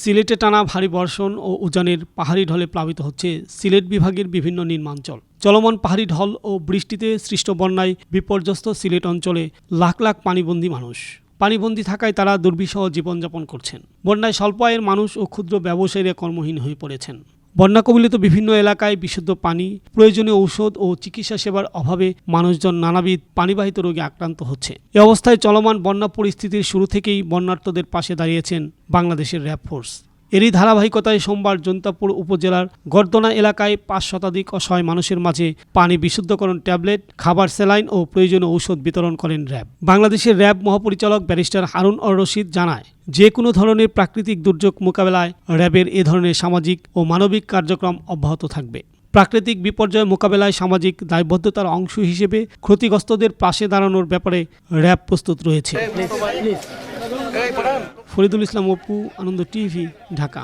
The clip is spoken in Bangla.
সিলেটে টানা ভারী বর্ষণ ও উজানের পাহাড়ি ঢলে প্লাবিত হচ্ছে সিলেট বিভাগের বিভিন্ন নির্মাঞ্চল। চলমান পাহাড়ি ঢল ও বৃষ্টিতে সৃষ্ট বন্যায় বিপর্যস্ত সিলেট অঞ্চলে লাখ লাখ পানিবন্দী মানুষ। পানিবন্দী থাকায় তারা দুর্বিষহ জীবনযাপন করছেন। বন্যায় স্বল্প আয়ের মানুষ ও ক্ষুদ্র ব্যবসায়ীরা কর্মহীন হয়ে পড়েছেন। বন্যা কবলিত বিভিন্ন এলাকায় বিশুদ্ধ পানি, প্রয়োজনীয় ঔষধ ও চিকিৎসা সেবার অভাবে মানুষজন নানাবিধ পানিবাহিত রোগে আক্রান্ত হচ্ছে। এ অবস্থায় চলমান বন্যা পরিস্থিতির শুরু থেকেই বন্যার্থদের পাশে দাঁড়িয়েছেন বাংলাদেশের র্যাব ফোর্স। এরই ধারাবাহিকতায় সোমবার জন্তাপুর উপজেলার গর্দনা এলাকায় পাঁচ শতাধিক অসহায় মানুষের মাঝে পানি বিশুদ্ধকরণ ট্যাবলেট, খাবার স্যালাইন ও প্রয়োজনীয় ঔষধ বিতরণ করেন র্যাব। বাংলাদেশের র্যাব মহাপরিচালক ব্যারিস্টার হারুন অর রশিদ জানায় যে কোনো ধরনের প্রাকৃতিক দুর্যোগ মোকাবেলায় র্যাবের এ ধরনের সামাজিক ও মানবিক কার্যক্রম অব্যাহত থাকবে। প্রাকৃতিক বিপর্যয় মোকাবেলায় সামাজিক দায়বদ্ধতার অংশ হিসেবে ক্ষতিগ্রস্তদের পাশে দাঁড়ানোর ব্যাপারে র্যাব প্রস্তুত রয়েছে। ফরিদুল ইসলাম অপু আনন্দ টিভি ঢাকা।